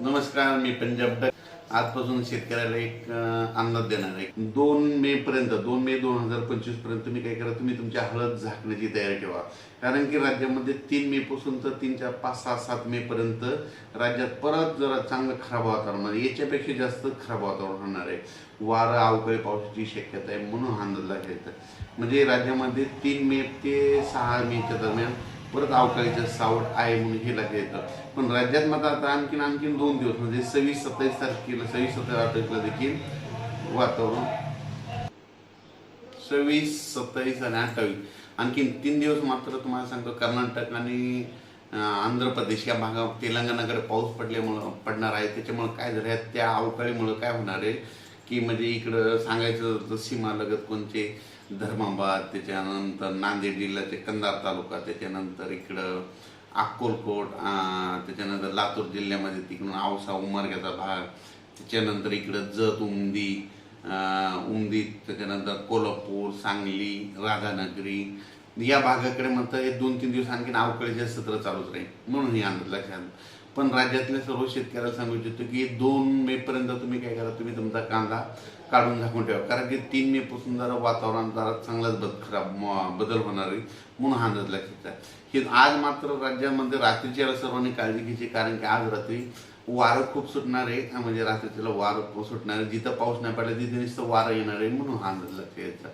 नमस्कार मी पंजाब आजपासून शेतकऱ्याला एक अंदाज देणार आहे. दोन मे पर्यंत दोन मे दोन हजार पंचवीसपर्यंत तुम्ही काय करा तुम्ही तुमच्या हळद झाकण्याची तयारी ठेवा. कारण की राज्यामध्ये तीन मे पासून तर तीन चार पाच सहा सात मे पर्यंत राज्यात परत जरा चांगलं खराब वातावरण म्हणजे याच्यापेक्षा जास्त खराब वातावरण होणार आहे. वारं अवकाळी पावसाची शक्यता आहे म्हणून हा अंदाज लागायचा म्हणजे राज्यामध्ये तीन मे ते सहा मेच्या दरम्यान परत अवकाळीचं सावट आहे म्हणून हे लक्षात येतं. पण राज्यात मात्र आता आणखीन आणखीन दोन दिवस म्हणजे सव्वीस सत्तावीस तारखेला सव्वीस सत्तावीस तारखेला देखील वातावरण. सव्वीस सत्तावीस आणि अठ्ठावीस. आणखीन तीन दिवस मात्र तुम्हाला सांगतो कर्नाटक आणि आंध्र प्रदेश या भागात तेलंगणाकडे पाऊस पडल्यामुळं पडणार आहे. त्याच्यामुळं काय झालं? आहे त्या अवकाळीमुळं काय होणार आहे? की म्हणजे इकडं सांगायचं तर सीमालगत कोणते धर्माबाद त्याच्यानंतर नांदेड जिल्ह्याचे कंधार तालुका त्याच्यानंतर इकडं अक्कोलकोट त्याच्यानंतर लातूर जिल्ह्यामध्ये तिकडून आवसा उमरग्याचा भाग त्याच्यानंतर इकडं जत उमदी उमदी त्याच्यानंतर कोल्हापूर सांगली राधानगरी या भागाकडे म्हणतं हे दोन तीन दिवस आणखी अवकाळीचे सत्र चालूच राहील. म्हणून हे अंदाज लक्षात. पण राज्यातल्या सर्व शेतकऱ्याला सांगू इच्छितो की दोन मे पर्यंत तुम्ही काय करा तुम्ही तुमचा कांदा काढून झाकून ठेवा. कारण की तीन मे पासून जरा वातावरण जरा चांगलाच बद खराब बदल होणार आहे. म्हणून हा अंदाज लक्षात आहे. हे आज मात्र राज्यामध्ये रात्रीच्या सर्वांनी काळजी घ्यायची कारण की आज रात्री वारं खूप सुटणार आहे. म्हणजे रात्रीच्याला वारं खूप सुटणार आहे. जिथं पाऊस नाही पडला तिथे नुसतं वारं येणार आहे. म्हणून हा अंदाज लक्षात यायचा